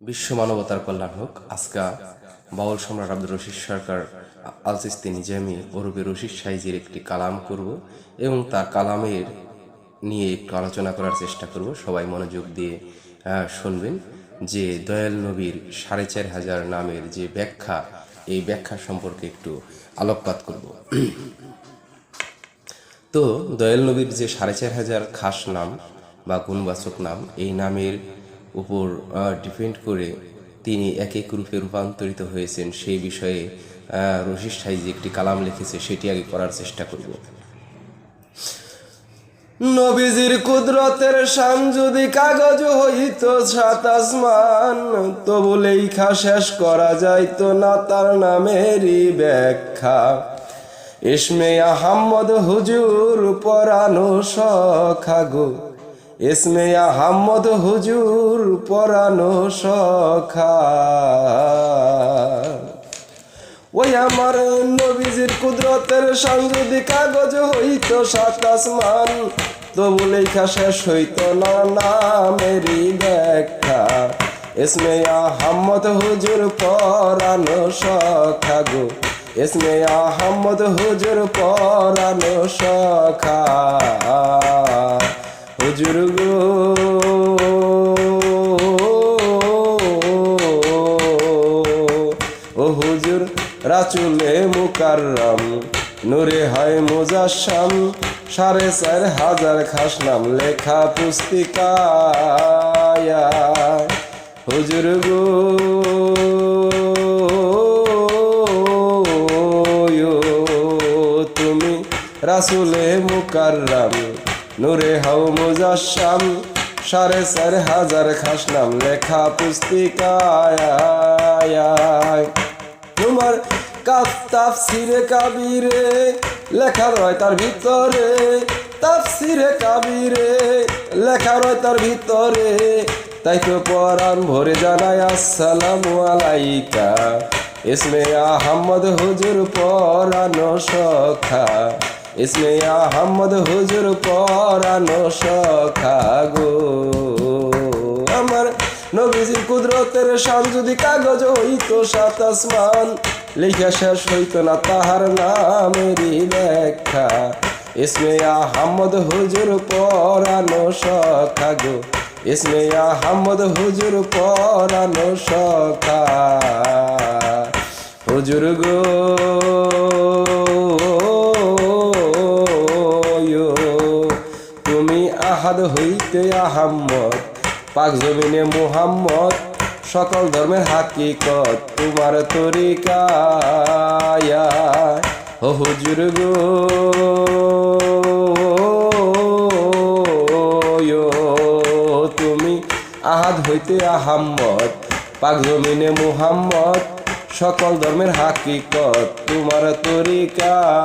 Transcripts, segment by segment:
বিশ্ব মানবতার কল্যাণ হোক, আজকা বাউল সম্রাট আব্দুর রশিদ সরকার আলচিস্তি নিজামি ওরবে রশিদ সাইজের একটি কালাম করব এবং তার কালামের নিয়ে একটু আলোচনা করার চেষ্টা করব। সবাই মনোযোগ দিয়ে শুনবেন যে দয়াল নবীর সাড়ে চার হাজার নামের যে ব্যাখ্যা, এই ব্যাখ্যা সম্পর্কে একটু আলোকপাত করব। তো দয়াল নবীর যে সাড়ে চার হাজার খাস নাম বা গুণবাচক নাম, এই নামের উপর ডিপেন্ড করে তিনি এক এক রূপে রূপান্তরিত হয়েছেন সেই বিষয়ে রশিদ সাইজি একটি কালাম লিখেছে, সেটি আগে করার চেষ্টা করব। নবীজির কুদরতের শান যদি কাগজ হইত সাত আসমান, তবু লেখা শেষ করা যাইতো না তার নামেরই ব্যাখ্যা। ইসমে আহাম্মদ হুজুর পরানো সখা গো ইসমে আহাম্মদ হুজুর পরানো সখা। ওই আমার নবীজির কুদরতের সঙ্গে কাগজ হইতো সাত আসমান। তবু লেখা শেষ হইতো না নামেরই ব্যাখ্যা। এসমে আহম্মদ হুজুর পরানো সখা গো। এসমে আহম্মদ হুজুর পরানো সখা। হুজুর ও হুজুর রাচুলে মুকাররম, নূরে হয় মুজাসম সাড়ে চার হাজার খাস নাম লেখা পুস্তিকায়া। হুজুর গো তুমি রাসুলে মুকাররম নূরে হাউ মুজাসম সাড়ে চার হাজার খাসলাম লেখা পুস্তিকায়। তোমার কাফ তাফসিরে কাবিরে লেখা রয় তার ভিতরে, তাফসিরে কাবিরে লেখা রয় তার ভিতরে। তাই তো পরাণ ভরে জানাই আসসালামু আলাইকা। ইসমে আহম্মদ হুজুর পরানো সখা। ইসমে আহম্মদ হুজুর পরানো সখা গো। আমার নবীজির কুদরতের শান যদি কাগজ হইতো সাত আসমান, লেখা শেষ হইতো না তাহার নামেরই ব্যাখ্যা ইসমে আহম্মদ হুজুর পরানো সখা গো। ইসমে আহম্মদ হুজুর পরানো সখা। হুজুর গো। আহাদ হইতে আহাম্মদ, পাক জমিনে মুহাম্মদ, সকল ধর্মের হাকিকত তোমার তরিকায়া। হুজুর গো তুমি আহাদ হইতে আহাম্মদ, পাক জমিনে মুহাম্মদ, সকল ধর্মের হাকিকত তোমার তরিকায়া।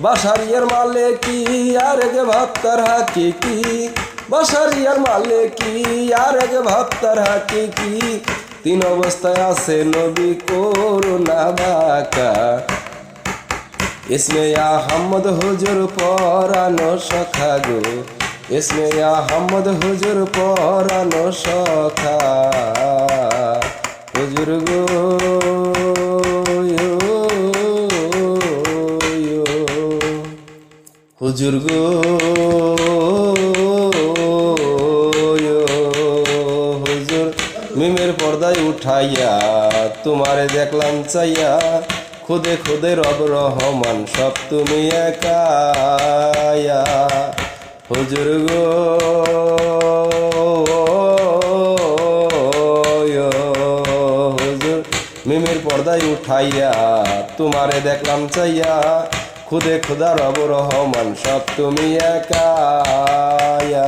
বাসারিয়ার মালে কি আর গে ভাবতার হাকি কি বাসারিয়ার মালে কি আর গে ভাবতার হাকি কি তিন অবস্থায় আছে নবী করুণা বাকা। ইসমে আহম্মদ হুজুর পরানো সখা গো। ইসমে আহম্মদ হুজুর পরানো সখা। হুজুর গো। হুজুর গো হুজুর। মিমের পর্দায় উঠাইয়া তোমারে দেখলাম চাইয়া, খুদে খুদে রব রহমান সব তুমি একায়া হুজুর গো মিমের পর্দায় উঠাইয়া তোমারে দেখলাম চাইয়া খুদে খুদা রব রহমান সব তুমি একায়া।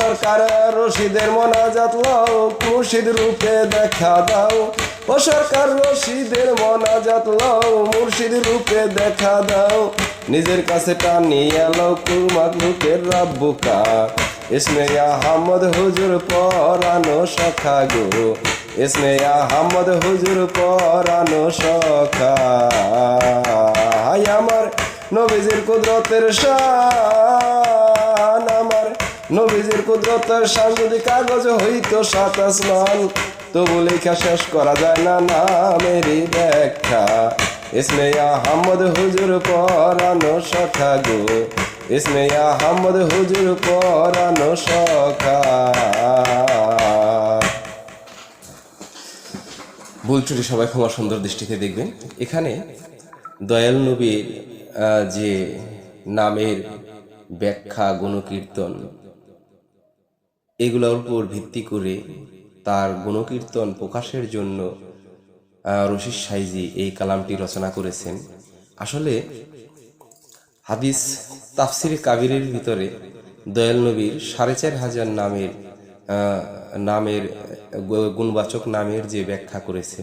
সরকার রশিদের মনাজাত লও, মুর্শিদ রূপে দেখা দাও। ও সরকার রশিদের মনাজাত লও, মুর্শিদ রূপে দেখা দাও। নিজের কাছে টানি এলো কুমাক রূপের রাব্বুকা। ইসমে আহমদ হুজুর পরানো সখা গো। ইসমে আহমদ হুজুর পরানো সখা আমার নবীজির কুদরতের শান, আমার নবীজির কুদরতের শান যদি কাগজ হইতো সাত আসমান, তবু লেখা শেষ করা যায় না নামেরই ব্যাখ্যা। ইসমে আহমদ হুজুর পরানো সখা গো ইসমে আহমদ হুজুর পরানো সখা। ভুল সবাই ক্ষমা সুন্দর দৃষ্টিতে দেখবেন। এখানে দয়াল নবীর যে নামের ব্যাখ্যা, গুণকীর্তন, এগুলোর উপর ভিত্তি করে তার গুণকীর্তন প্রকাশের জন্য রশিদ সাইজি এই কালামটি রচনা করেছেন। আসলে হাদিস তাফসির কাবিরের ভিতরে দয়াল নবীর সাড়ে চার হাজার নামের নামের গুণবাচক নামের যে ব্যাখ্যা করেছে,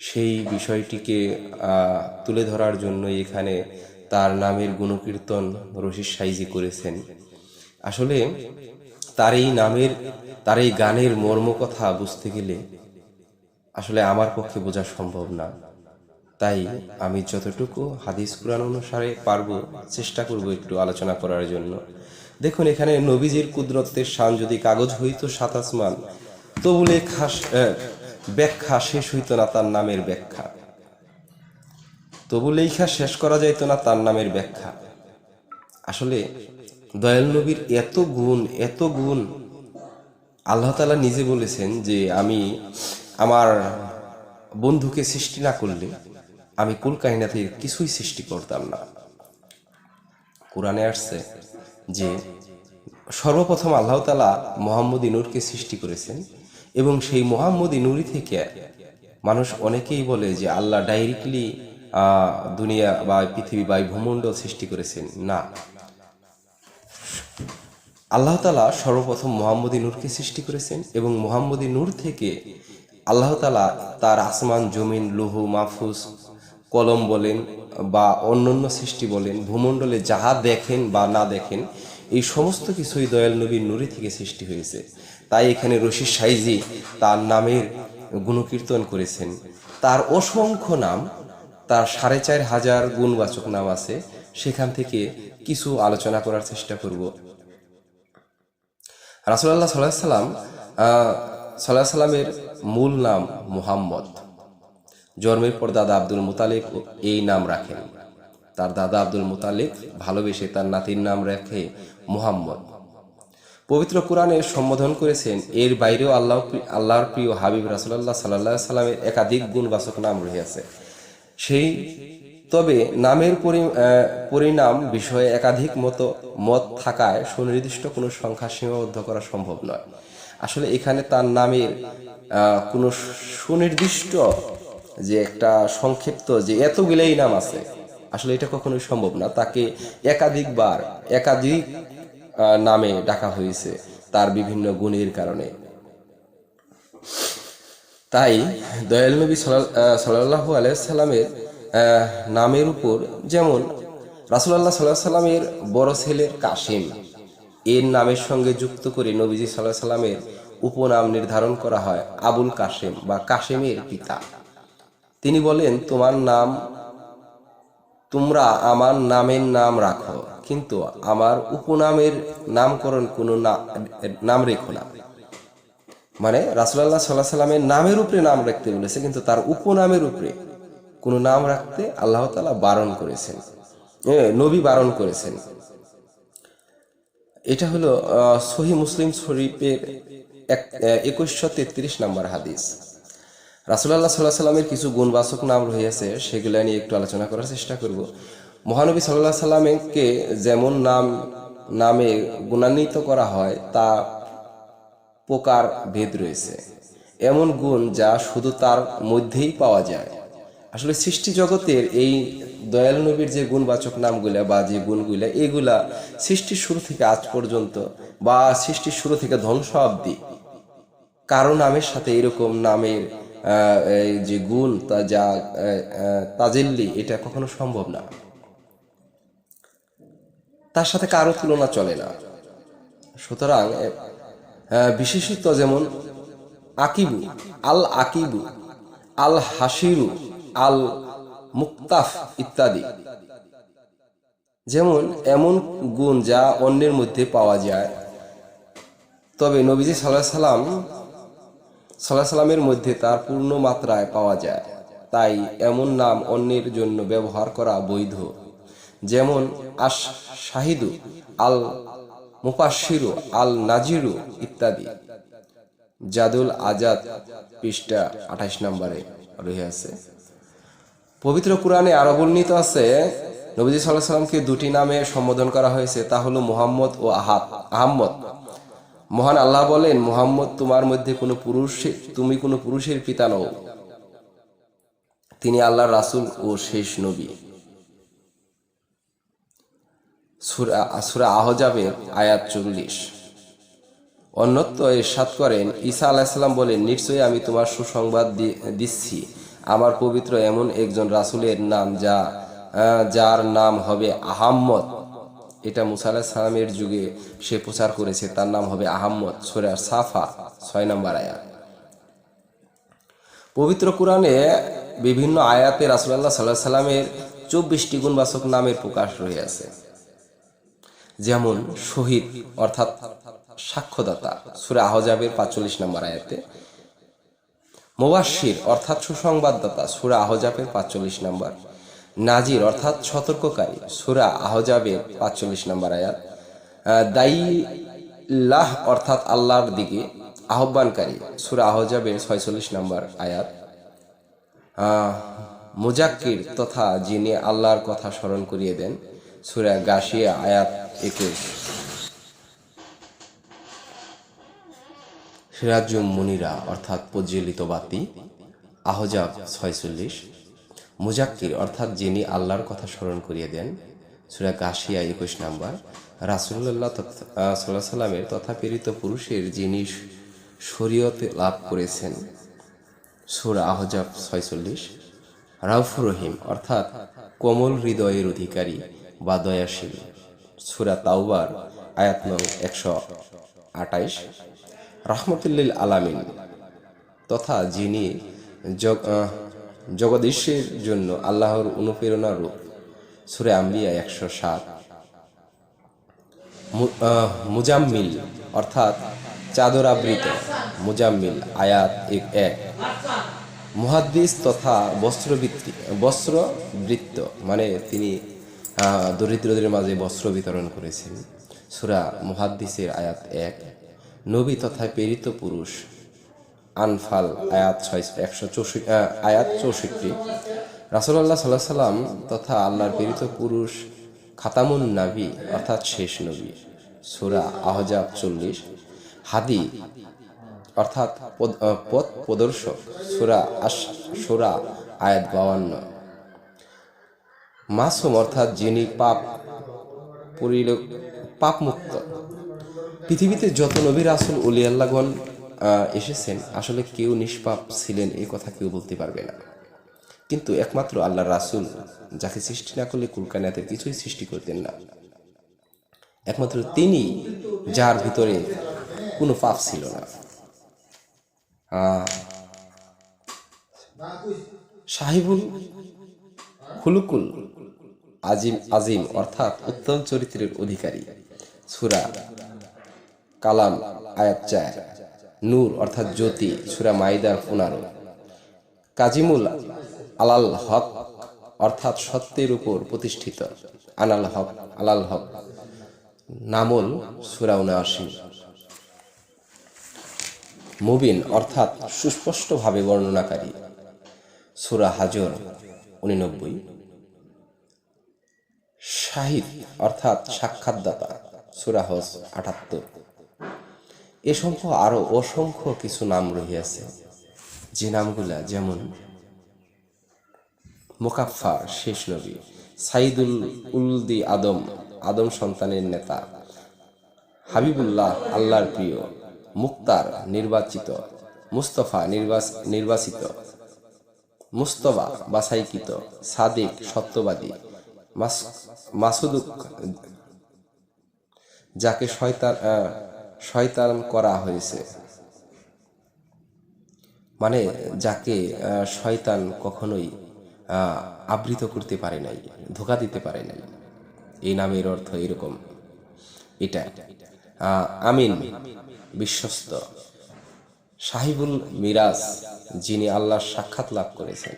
সেই বিষয়টিকে তুলে ধরার জন্য এখানে তার নামের গুণকীর্তন রশিদ সাইজি করেছেন। আসলে তার এই নামের, তার এই গানের মর্ম কথা বুঝতে গেলে আসলে আমার পক্ষে বোঝা সম্ভব না। তাই আমি যতটুকু হাদিস কুরআন অনুসারে পারব, চেষ্টা করব একটু আলোচনা করার জন্য। দেখুন এখানে নবীজির কুদরতের শান যদি কাগজ হইতো সাত আসমান তবু আহ, ব্যাখ্যা শেষ হইতো না তার নামের ব্যাখ্যা। তবু লেখা শেষ করা যাইতো না তার নামের ব্যাখ্যা। আসলে দয়াল নবীর এত গুণ এত গুণ আল্লাহ তালা নিজে বলেছেন যে আমি আমার বন্ধুকে সৃষ্টি না করলে আমি কুল কাহিনাতে কিছুই সৃষ্টি করতাম না। কোরআনে আসছে যে সর্বপ্রথম আল্লাহ তালা মোহাম্মদ ইনুরকে সৃষ্টি করেছেন এবং সেই মোহাম্মদ ইনুরি থেকে মানুষ অনেকেই বলে যে আল্লাহ ডাইরেক্টলি দুনিয়া বা পৃথিবী বা ভূমণ্ডল সৃষ্টি করেছেন। না। আল্লাহ তালা সর্বপ্রথম মোহাম্মদী নূরকে সৃষ্টি করেছেন এবং মোহাম্মদী নূর থেকে আল্লাহ তালা তার আসমান, জমিন, লুহু, মাহফুজ, কলম বলেন বা অন্যান্য সৃষ্টি বলেন, ভূমণ্ডলে যাহা দেখেন বা না দেখেন, এই সমস্ত কিছুই দয়াল নবীর নুরি থেকে সৃষ্টি হয়েছে। তাই এখানে রশিদ সাইজি তার নামের গুণকীর্তন করেছেন। তার অসংখ্য নাম, তার সাড়ে চার হাজার গুণবাচক নাম আছে। সেখান থেকে কিছু আলোচনা করার চেষ্টা করব। রাসুলাল্লাহ সাল্লাহ সাল্লাম সাল্লাহ সাল্লামের মূল নাম মুহাম্মদ। জন্মের পর দাদা আব্দুল মুতালিব এই নাম রাখেন। তার দাদা আব্দুল মুতালিব ভালোবেসে তার নাতির নাম রাখে মুহাম্মদ। পবিত্র কোরআনে সম্বোধন করেছেন, এর বাইরেও আল্লাহ আল্লাহর প্রিয় হাবিব রাসুলাল্লাহ সাল্লাহ সাল্লামের একাধিক গুণবাচক নাম রয়েছে। সেই তবে নামের পরি- পরিণাম বিষয়ে একাধিক মতো মত থাকায় সুনির্দিষ্ট কোনো সংখ্যা সীমাবদ্ধ করা সম্ভব নয়। আসলে এখানে তার নামের কোনো সুনির্দিষ্ট যে একটা সংক্ষিপ্ত যে এতগুলাই নাম আছে, আসলে এটা কখনোই সম্ভব না। তাকে একাধিকবার, একাধিক নামে ডাকা হয়েছে তার বিভিন্ন গুণের কারণে। তাই দয়াল নবী সাল্লাহ আলাইসাল্লামের নামের উপর যেমন রাসুলাল্লাহ সাল্লাহ সাল্লামের বড় ছেলের কাশিম এর নামের সঙ্গে যুক্ত করে নবীজি সাল্লাহ সাল্লামের উপনাম নির্ধারণ করা হয় আবুল কাশেম বা কাশেমের পিতা। তিনি বলেন, তোমার নাম, তোমরা আমার নামের নাম রাখো, কিন্তু আমার উপনামের নামকরণ কোনো নাম রেখো না। মানে রাসুলাল্লাহ সাল্লাহ সাল্লামের নামের উপরে নাম রাখতে বলেছে, কিন্তু তার উপনামের উপরে কোনো নাম রাখতে আল্লাহ তালা বারণ করেছেন। নবী বারণ করেছেন। এটা হলো সহি মুসলিম শরীফের এক, একুশশো তেত্রিশ নম্বর হাদিস। রাসুলাল্লাহ সাল্লাহ সাল্লামের কিছু গুণবাচক নাম রয়েছে সেগুলো নিয়ে একটু আলোচনা করার চেষ্টা করব। মহানবী সাল্লাহ সাল্লামকে যেমন নাম, নামে গুণান্বিত করা হয়, তা প্রকার ভেদ রয়েছে। এমন গুণ যা শুধু তার মধ্যেই পাওয়া যায়। আসলে সৃষ্টি জগতের এই দয়াল নবীর যে গুণবাচক নামগুলা বা যে গুণগুলা, এগুলা সৃষ্টির শুরু থেকে আজ পর্যন্ত বা সৃষ্টির শুরু থেকে ধ্বংস অব্দি কারও নামের সাথে এরকম নামের যে গুণ তা যা আহ, এটা কখনো সম্ভব না। তার সাথে কারও তুলনা চলে না। সুতরাং বিশেষিত যেমন আকিবু আল আকিবু আল হাসিরু আল মুক্তাফ ইত্যাদি। যেমন এমন গুণ যা অন্যের মধ্যে পাওয়া যায়। তবে নবীজি সাল্লাহ সাল্লাম সাল্লামের মধ্যে তার পূর্ণ মাত্রায় পাওয়া যায়। তাই এমন নাম অন্যের জন্য ব্যবহার করা বৈধ। যেমন আশ শাহিদু, আল মুপাশিরু আল নাজিরু ইত্যাদি। জাদুল আজাদ পৃষ্ঠা আঠাশ নম্বরে রয়ে আছে। পবিত্র কোরআনে আরও বর্ণিত আছে, নবীজি সাল্লাহ সাল্লামকে দুটি নামে সম্বোধন করা হয়েছে। তা হলো মুহাম্মদ ও আহাদ আহম্মদ। মহান আল্লাহ বলেন, মুহাম্মদ তোমার মধ্যে কোনো পুরুষ, তুমি কোনো পুরুষের পিতা নও। তিনি আল্লাহর রাসূল ও শেষ নবী। সূরা আহজাবের আয়াত চল্লিশ। অন্যত্র ইরশাদ করেন, ঈসা আলাইসাল্লাম বলেন, নিশ্চয়ই আমি তোমার সুসংবাদ দিচ্ছি। আমার পবিত্র এমন একজন রাসূলের নাম যা যার নাম হবে আহাম্মদ। এটা মুসা সালামের যুগে সে প্রচার করেছে, তার নাম হবে আহাম্মদ, সোরা সাফা, ছয় নম্বর আয়াত। পবিত্র কোরআনে বিভিন্ন আয়াতে রাসুলাল্লাহ সাল্লাহ সাল্লামের চব্বিশটি গুণবাচক নামের প্রকাশ রয়েছে যেমন শহীদ, অর্থাৎ সাক্ষ্যদাতা, সুরে আহজাবের পাঁচচল্লিশ নম্বর আয়াতে। মোবাশির অর্থাৎ সুসংবাদদাতা, সুরা আহজাবের পাঁচচল্লিশ নম্বর। নাজির, অর্থাৎ সতর্ককারী। সুরা আহজাবের পাঁচচল্লিশ নম্বর আয়াত। দাইলাহ অর্থাৎ আল্লাহর দিকে আহ্বানকারী। সুরা আহজাবের ছয়চল্লিশ নম্বর আয়াত। মুজাক্কির তথা যিনি আল্লাহর কথা স্মরণ করিয়ে দেন, সুরা গাশিয়া, আয়াত একুশ। সিরাজুম মুনিরা, অর্থাৎ প্রজ্বলিত বাতি, আহজাব ছয়চল্লিশ। মুজাক্কির, অর্থাৎ যিনি আল্লাহর কথা স্মরণ করিয়ে দেন, সুরা গাশিয়া একুশ নাম্বার রাসুল্লাহ সাল্লাহ সাল্লামের তথা প্রেরিত পুরুষের যিনি শরীয়তে লাভ করেছেন, সুরা আহজাব ছয়চল্লিশ, রাউফুর রহিম, অর্থাৎ কোমল হৃদয়ের অধিকারী বা দয়াশীল, সুরা তাওবার, আয়াত নং একশো আটাইশ রহমতুল্লিল আলামিন, তথা যিনি জগ জগদীশের জন্য আল্লাহর অনুপ্রেরণা রূপ। সুরে আম্বিয়া একশো সাত। মুজাম্মিল, অর্থাৎ চাদর আবৃত মুজাম্মিল, আয়াত এক এক। মুহাদ্দিস তথা বস্ত্রবৃত্তি, বস্ত্রবৃত্ত মানে তিনি দরিদ্রদের মাঝে বস্ত্র বিতরণ করেছেন। সুরা মুহাদ্দিসের আয়াত এক। নবী তথা প্রেরিত পুরুষ আনফাল, আয়াত ছয়, একশো চৌষট্টি আয়াত চৌষট্টি। রাসুল্লাহ সাল্লাহ সাল্লাম তথা আল্লাহর প্রেরিত পুরুষ খাতামুন নাবি, অর্থাৎ শেষ নবী, সুরা আহজাব চল্লিশ। হাদি, অর্থাৎ পথ প্রদর্শক, সুরা আশ, সুরা আয়াত বাউান্ন মাসুম, অর্থাৎ যিনি পাপ পরিল পাপ মুক্ত পৃথিবীতে যত নবী রাসুল উলি আল্লাহগণ এসেছেন। আসলে কেউ নিষ্পাপ ছিলেন, এই কথা কেউ বলতে পারবে না। কিন্তু একমাত্র আল্লাহ রাসুল, যাকে সৃষ্টি না করলে কুলকানাতের কিছুই সৃষ্টি করতেন না। একমাত্র তিনি, যার ভিতরে কোনো পাপ ছিল না। সাহিবুল খুলুকুল আজিম আজিম অর্থাৎ উত্তম চরিত্রের অধিকারী। সুরা কালাম, আয়াত চার। নূর, অর্থাৎ জ্যোতি, সুরা মাইদার পনেরো। কাজিমুল আলাল হক, অর্থাৎ সত্যের উপর প্রতিষ্ঠিত। আনাল হক, আলাল হক। নামল, সুরা উনআশি। মুবিন, অর্থাৎ সুস্পষ্টভাবে বর্ণনাকারী। সুরা হাজর, উনিনব্বই। শাহিদ, অর্থাৎ সাক্ষাৎদাতা। সুরা হজ আটাত্তর। এ সংখ্য আরও অসংখ্য কিছু নাম রহিয়াছে। যে নামগুলা যেমন মোকাফফা, শেষ নবী, সাইদুল উলদি আদম আদম সন্তানের নেতা, হাবিবুল্লাহ, আল্লাহর প্রিয়, মুক্তার নির্বাচিত, মুস্তফা নির্বাচ, নির্বাচিত মুস্তবা বাছাইকৃত, সাদিক সত্যবাদী মাসুদুক, যাকে শয়তান শয়তান করা হয়েছে। মানে যাকে শয়তান কখনোই আবৃত করতে পারে নাই, ধোকা দিতে পারে নাই। এই নামের অর্থ এরকম। এটা আমিন বিশ্বস্ত। সাহিবুল মিরাজ, যিনি আল্লাহর সাক্ষাৎ লাভ করেছেন।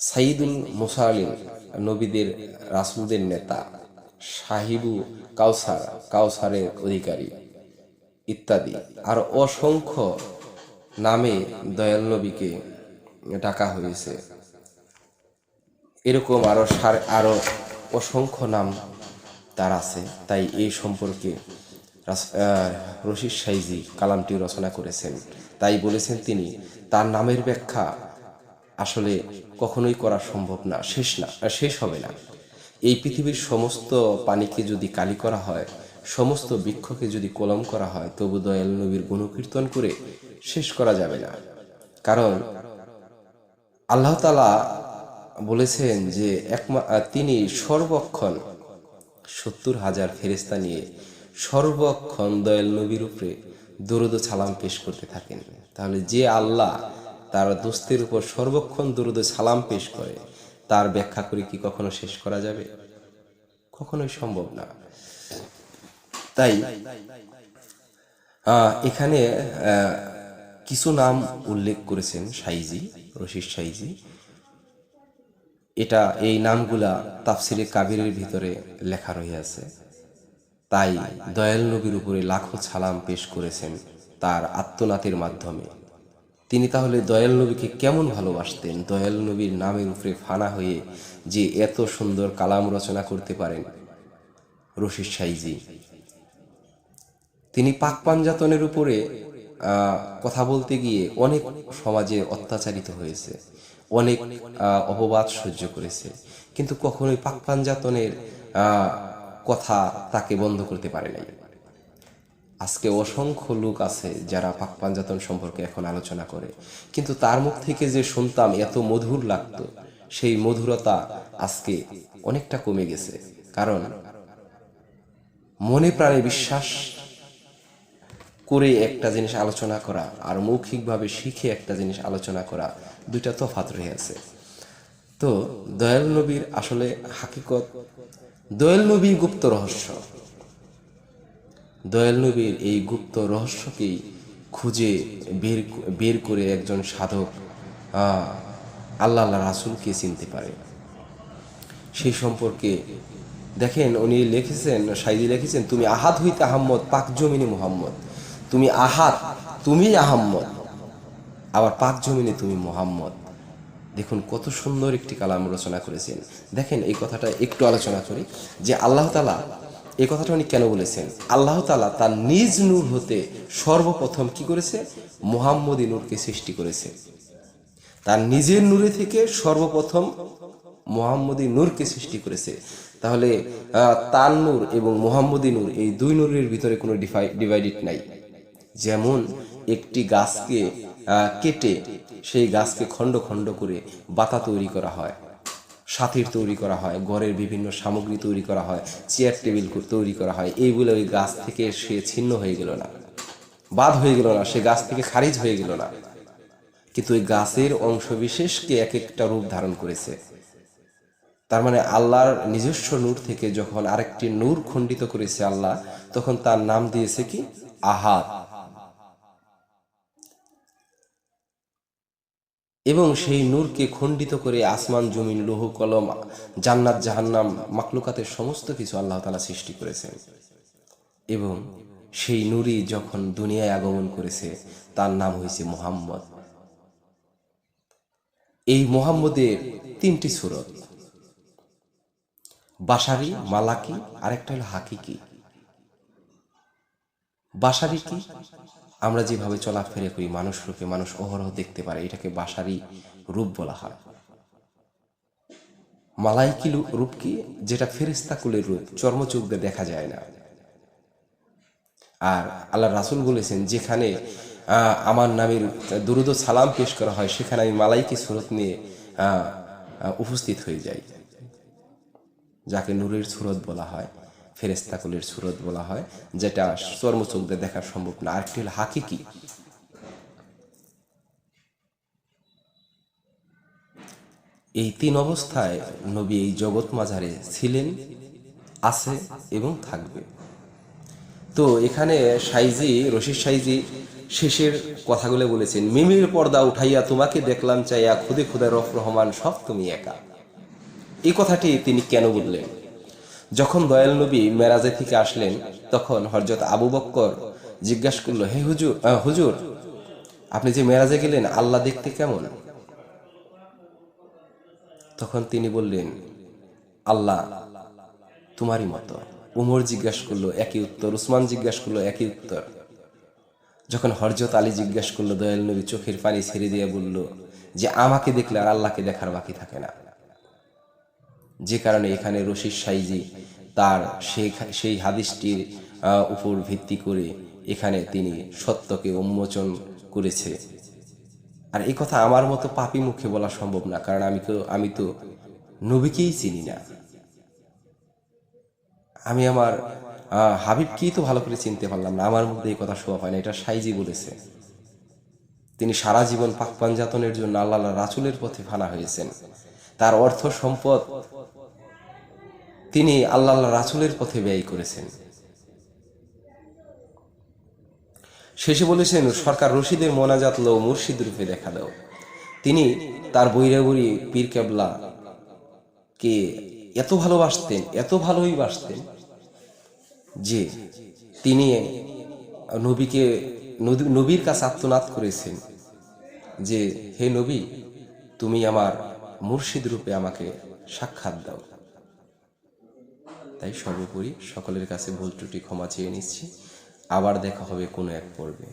সাইদুল মুসালিম নবীদের, রাসুলদের নেতা। সাহিবু কাউসার, কাউসারের অধিকারী ইত্যাদি। আর অসংখ্য নামে দয়াল নবীকে ডাকা হয়েছে। এরকম আরও সার- আরও অসংখ্য নাম তার আছে। তাই এই সম্পর্কে রশিদ সাইজি কালামটি রচনা করেছেন। তাই বলেছেন তিনি, তার নামের ব্যাখ্যা আসলে কখনোই করা সম্ভব না, শেষ না, শেষ হবে না। এই পৃথিবীর সমস্ত পানিকে যদি কালি করা হয়, সমস্ত বৃক্ষকে যদি কলম করা হয়, তবু দয়াল নবীর গুণকীর্তন করে শেষ করা যাবে না। কারণ আল্লাহ তালা বলেছেন যে একমা তিনি সর্বক্ষণ সত্তর হাজার ফেরেস্তা নিয়ে সর্বক্ষণ দয়াল নবীর উপরে দরুদ সালাম পেশ করতে থাকেন। তাহলে যে আল্লাহ তার দোস্তের উপর সর্বক্ষণ দরুদ সালাম পেশ করে তার ব্যাখ্যা করে কি কখনো শেষ করা যাবে? কখনোই সম্ভব না। তাই এখানে কিছু নাম উল্লেখ করেছেন সাইজি রশিদ সাইজি এটা, এই নামগুলা তাফসিরে কাবিরের ভিতরে লেখা রহিয়াছে তাই দয়াল নবীর উপরে লাখো ছালাম পেশ করেছেন তার আত্মনাথের মাধ্যমে। তিনি তাহলে দয়াল নবীকে কেমন ভালোবাসতেন? দয়াল নবীর নামের উপরে ফানা হয়ে যে এত সুন্দর কালাম রচনা করতে পারেন রশিদ সাইজি। তিনি পাক পাঞ্জাতনের উপরে কথা বলতে গিয়ে অনেক সমাজে অত্যাচারিত হয়েছে, অনেক অপবাদ সহ্য করেছে। কিন্তু কখনোই পাক পাঞ্জাতনের কথা তাকে বন্ধ করতে পারে নাই। আজকে অসংখ্য লোক আছে যারা পাক পাঞ্জাতন সম্পর্কে এখন আলোচনা করে। কিন্তু তার মুখ থেকে যে শুনতাম এত মধুর লাগতো, সেই মধুরতা আজকে অনেকটা কমে গেছে। কারণ মনে প্রাণে বিশ্বাস করে একটা জিনিস আলোচনা করা আর মৌখিকভাবে শিখে একটা জিনিস আলোচনা করা, দুইটা তফাত রয়ে আছে। তো দয়াল নবীর আসলে হাকিকত, দয়াল নবী গুপ্ত রহস্য। দয়াল নবীর এই গুপ্ত রহস্যকেই খুঁজে বের বের করে একজন সাধক আল্লাহ আল্লাহ রাসুলকে চিনতে পারে। সেই সম্পর্কে দেখেন, উনি লিখেছেন সাইদি লিখেছেন, তুমি আহাত হইতে আহম্মদ, পাক জমিনে মুহাম্মদ। তুমি আহাত তুমি আহম্মদ। আবার পাক জমিনে তুমি মোহাম্মদ। দেখুন, কত সুন্দর একটি কালাম রচনা করেছেন। দেখেন, এই কথাটা একটু আলোচনা করি যে আল্লাহ তালা এই কথাটা উনি কেন বলেছেন? আল্লাহ তালা তার নিজ নূর হতে সর্বপ্রথম কি করেছে? মোহাম্মদী নূরকে সৃষ্টি করেছে। তার নিজের নূরে থেকে সর্বপ্রথম মোহাম্মদী নূরকে সৃষ্টি করেছে। তাহলে তার নূর এবং মোহাম্মদী নূর এই দুই নূরের ভিতরে কোনো ডিভাইডেড নাই। যেমন একটি গাছকে কেটে সেই গাছকে খণ্ড খণ্ড করে বাতা তৈরি করা হয়। সাথীর তৈরি করা হয়, ঘরের বিভিন্ন সামগ্রী তৈরি করা হয় চেয়ার টেবিল তৈরি করা হয়, এইগুলো ওই গাছ থেকে সে ছিন্ন হয়ে গেল না। বাদ হয়ে গেল না, সে গাছ থেকে খারিজ হয়ে গেল না। কিন্তু ওই গাছের অংশ বিশেষকে এক একটা রূপ ধারণ করেছে। তার মানে আল্লাহর নিজস্ব নূর থেকে যখন আরেকটি নূর খণ্ডিত করেছে আল্লাহ, তখন তার নাম দিয়েছে কি? আহাদ। এবং সেই নূরকে খণ্ডিত করে আসমান, জমিন, লৌহ, কলম, জান্নাত, জাহান্নাম মাকলুকাতের সমস্ত কিছু আল্লাহ তালা সৃষ্টি করেছেন। এবং সেই নূরই যখন দুনিয়ায় আগমন করেছে, তার নাম হয়েছে মোহাম্মদ। এই মোহাম্মদের তিনটি সুরত। বাসারি, মালাকি, আরেকটা হলো হাকিকি। বাসারি কি? আমরা যেভাবে চলাফেরা করি, মানুষ রূপে মানুষ অহরহ দেখতে পারে, এটাকে বাসারি রূপ বলা হয়। মালাইকি রূপ কি? যেটা ফেরিস্তা কুলের রূপ চর্মচোখ দেখা যায় না। আর আল্লাহ রাসুল বলেছেন, যেখানে আমার নামের দুরুদ সালাম পেশ করা হয়, সেখানে আমি মালাইকি সুরত নিয়ে উপস্থিত হয়ে যাই। যাকে নূরের সুরত বলা হয়। ফেরেস্তাকুলের সুরত বলা হয়, যেটা চর্মচোখ দিয়ে দেখা সম্ভব না। আরেকটি হলো হাকিকি। এই তিন অবস্থায় নবী এই জগৎ মাঝারে ছিলেন, আছে এবং থাকবে। তো এখানে সাইজি, রশিদ সাইজি শেষের কথাগুলো বলেছেন, মিমির পর্দা উঠাইয়া তোমাকে দেখলাম চাইয়া খুদে খুদে রফ রহমান সব তুমি একা। এই কথাটি তিনি কেন বললেন? যখন দয়াল নবী মেরাজে থেকে আসলেন, তখন হরজত আবু বক্কর জিজ্ঞাসা করল, হে হুজুর হুজুর, আপনি যে মেরাজে গেলেন, আল্লাহ দেখতে কেমন? তখন তিনি বললেন, আল্লাহ তোমারই মতো। উমর জিজ্ঞাসা করল, একই উত্তর? উসমান জিজ্ঞাসা করল, একই উত্তর। যখন হরজত আলী জিজ্ঞাসা করল, দয়াল নবী চোখের পানি ছেড়ে দিয়ে বলল যে, আমাকে দেখলে আর আল্লাহকে দেখার বাকি থাকে না। যে কারণে এখানে রশিদ সাইজি তার সেই হাদিসটির উপর ভিত্তি করে এখানে তিনি সত্যকে উন্মোচন করেছে। আর এই কথা আমার মতো পাপি মুখে বলা সম্ভব না, কারণ আমি তো আমি তো নবীকেই চিনি না। আমি আমার হাবিবকেই তো ভালো করে চিনতে পারলাম না, আমার মধ্যে এই কথা শোয়া হয় না, এটা সাইজি বলেছে। তিনি সারা জীবন পাক পাঞ্জাতনের জন্য আল্লাহ রাসুলের পথে ফানা হয়েছেন। তার অর্থ সম্পদ তিনি আল্লাহ রাসুলের পথে ব্যয় করেছেন। শেষে বলেছেন, সরকার রশিদের মোনাজাত লো, মুর্শিদ রূপে দেখা দাও। তিনি তার বৈরাগুড়ি পীর কেবলা কে এত ভালোবাসতেন, এত ভালোই বাসতেন যে তিনি নবীকে নবী- নবীর কাছে আত্মনাদ করেছেন যে, হে নবী, তুমি আমার মুর্শিদ রূপে আমাকে সাক্ষাৎ দাও। তাই সর্বোপরি সকলের কাছে ভুল ত্রুটি ক্ষমা চেয়ে নিচ্ছি। আবার দেখা হবে কোনো এক পর্বে।